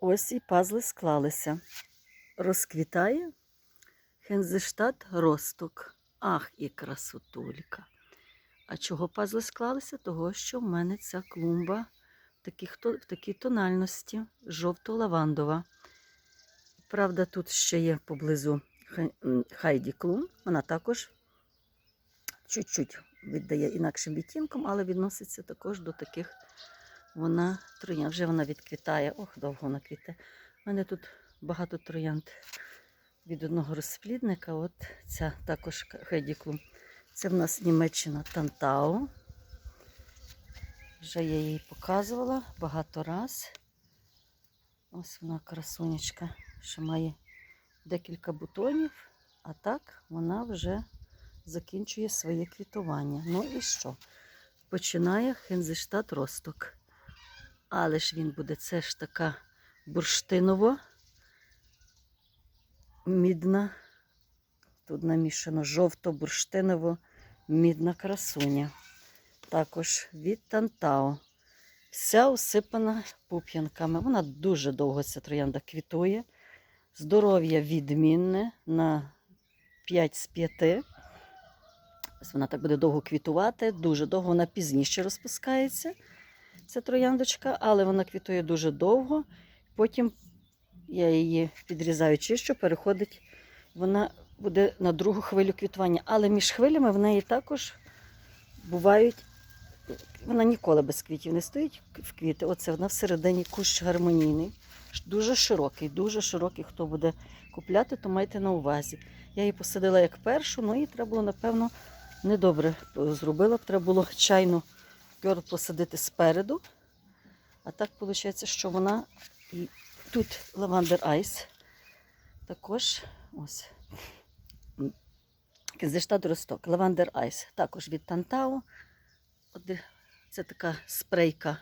Ось і пазли склалися. Розквітає Хензештат росток. Ах, і красотулька. А чого пазли склалися? Того, що в мене ця клумба в, таких, в такій тональності жовто-лавандова. Правда, тут ще є поблизу Хайді Клум. Вона також чуть-чуть віддає інакшим відтінком, але відноситься також до таких вона троянд. Вже вона відквітає. Ох, довго вона квіте. У мене тут багато троянд від одного розплідника. От ця також Хейдіклум. Це в нас Німеччина Тантау. Вже я її показувала багато раз. Ось вона красунечка, що має декілька бутонів, а так вона вже закінчує своє квітування. Ну і що? Починає Хензештат росток. Але ж він буде, це ж така бурштиново мідна. Тут намішано жовто-бурштиново мідна красуня. Також від Тантао. Вся усипана пуп'янками. Вона дуже довго ця троянда квітує. Здоров'я відмінне на 5 з 5. Вона так буде довго квітувати, дуже довго, вона пізніше розпускається, ця трояндочка, але вона квітує дуже довго. Потім я її підрізаю чищу, переходить, вона буде на другу хвилю квітування. Але між хвилями в неї також бувають, вона ніколи без квітів не стоїть в квіти. Оце вона всередині кущ гармонійний, дуже широкий, дуже широкий. Хто буде купляти, то майте на увазі. Я її посадила як першу, ну і треба було, напевно, недобре зробила. Треба було чайну гьор посадити спереду. А так виходить, що вона тут лавандер айс. Також ось. Кензештад росток. Лавандер айс. Також від Тантау. Це така спрейка.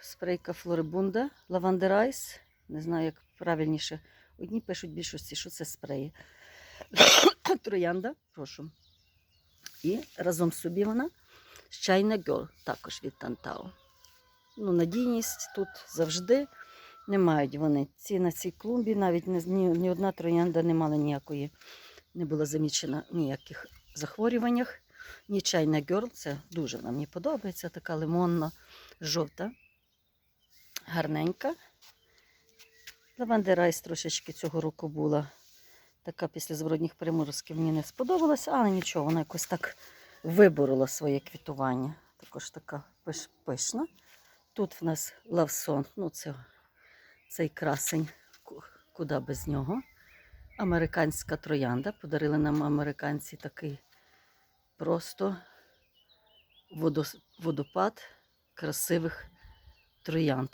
Спрейка Флорибунда. Лавандер айс. Не знаю, як правильніше. Одні пишуть більшості, що це спреї. Троянда, прошу. І разом собі вона China Girl, також від Тантау. Ну, надійність тут завжди не мають вони. Ці на цій клумбі навіть не, ні, ні одна троянда не мала ніякої, не була замічена ніяких захворюваннях. Ні China Girl, це дуже вона мені подобається, така лимонна, жовта, гарненька. Лаванда Райс трошечки цього року була така після зворотніх приморозків мені не сподобалася, але нічого, вона якось так виборола своє квітування. Також така пиш, пишна. Тут в нас лавсон, ну це цей красень, куди без нього. Американська троянда. Подарили нам американці такий просто водопад красивих троянд.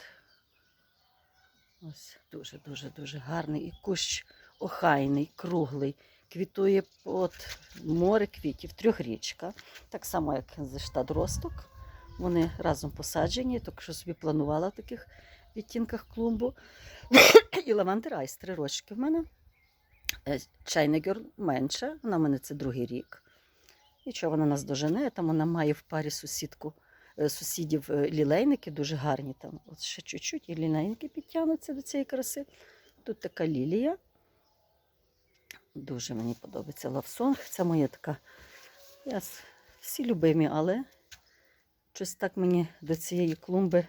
Ось дуже-дуже дуже гарний. І кущ охайний, круглий. Квітує от море квітів, трьохрічка. Так само, як штат росток. Вони разом посаджені, так що собі планувала в таких відтінках клумбу. І лавандер айс, три рочки в мене. Чайнегер менша, вона в мене це другий рік. Нічого вона нас дожене, там вона має в парі сусідку, е, сусідів е, лілейники, дуже гарні там. От ще чуть-чуть і лілейники підтягнуться до цієї краси. Тут така лілія. Дуже мені подобається лавсонг. Це моя така. Я всі любимі, але щось так мені до цієї клумби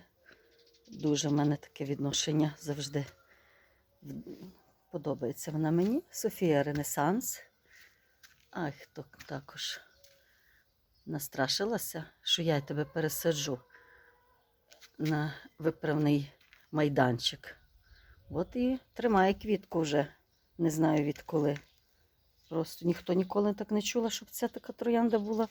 дуже в мене таке відношення завжди подобається вона мені. Софія Ренесанс. Ах, то також настрашилася, що я тебе пересаджу на виправний майданчик. От і тримає квітку вже, не знаю відколи. Просто ніхто ніколи так не чула, щоб ця така троянда була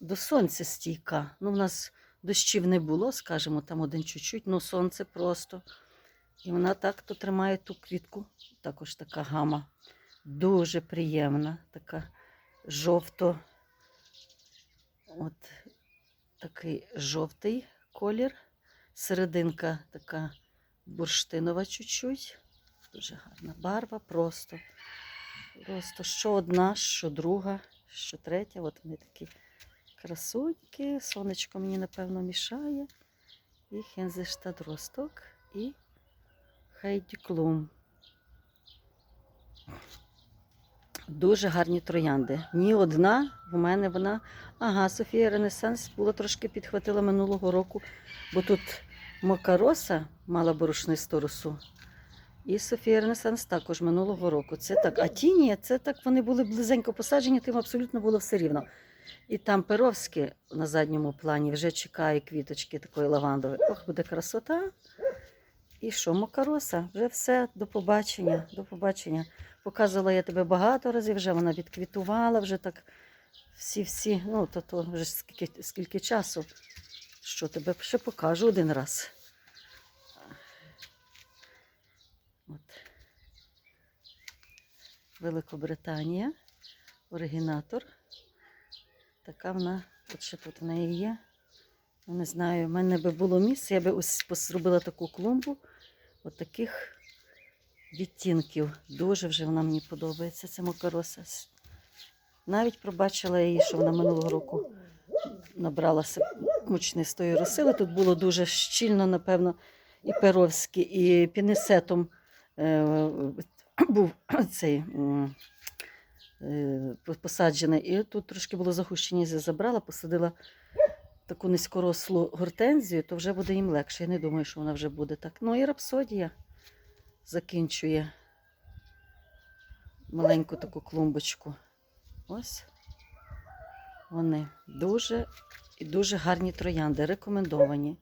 до сонця стійка. Ну, в нас дощів не було, скажімо, там один чуть-чуть, ну сонце просто. І вона так то тримає ту квітку. Також така гама. Дуже приємна, така жовто. От такий жовтий колір. Серединка така бурштинова чуть-чуть. Дуже гарна барва, просто. Просто що одна, що друга, що третя. От вони такі красуньки. Сонечко мені, напевно, мішає. і Хензештад Росток, і Хайді Клум. Дуже гарні троянди. Ні одна в мене вона. Ага, Софія Ренесанс була трошки підхватила минулого року, бо тут Макароса мала борошнисту росу. І Софія Ренесанс також минулого року. Це так. А тіні, це так вони були близенько посаджені, тим абсолютно було все рівно. І там Перовське на задньому плані вже чекає квіточки такої лавандової. Ох, буде красота. І що, Макароса? Вже все, до побачення, до побачення. Показувала я тебе багато разів, вже вона відквітувала, вже так всі-всі, ну, то, то вже скільки, скільки часу, що тебе ще покажу один раз. Великобританія, оригінатор. Така вона, от ще тут в неї є. Ну, Не знаю, в мене би було місце, я би ось зробила таку клумбу. От таких відтінків. Дуже вже вона мені подобається, ця макароса. Навіть пробачила її, що вона минулого року набралася мучнистої роси. Але Тут було дуже щільно, напевно, і перовське, і пінесетом е, був цей е, посаджений. І тут трошки було загущення, я забрала, посадила таку низькорослу гортензію, то вже буде їм легше. Я не думаю, що вона вже буде так. Ну і рапсодія закінчує маленьку таку клумбочку. Ось вони дуже і дуже гарні троянди, рекомендовані.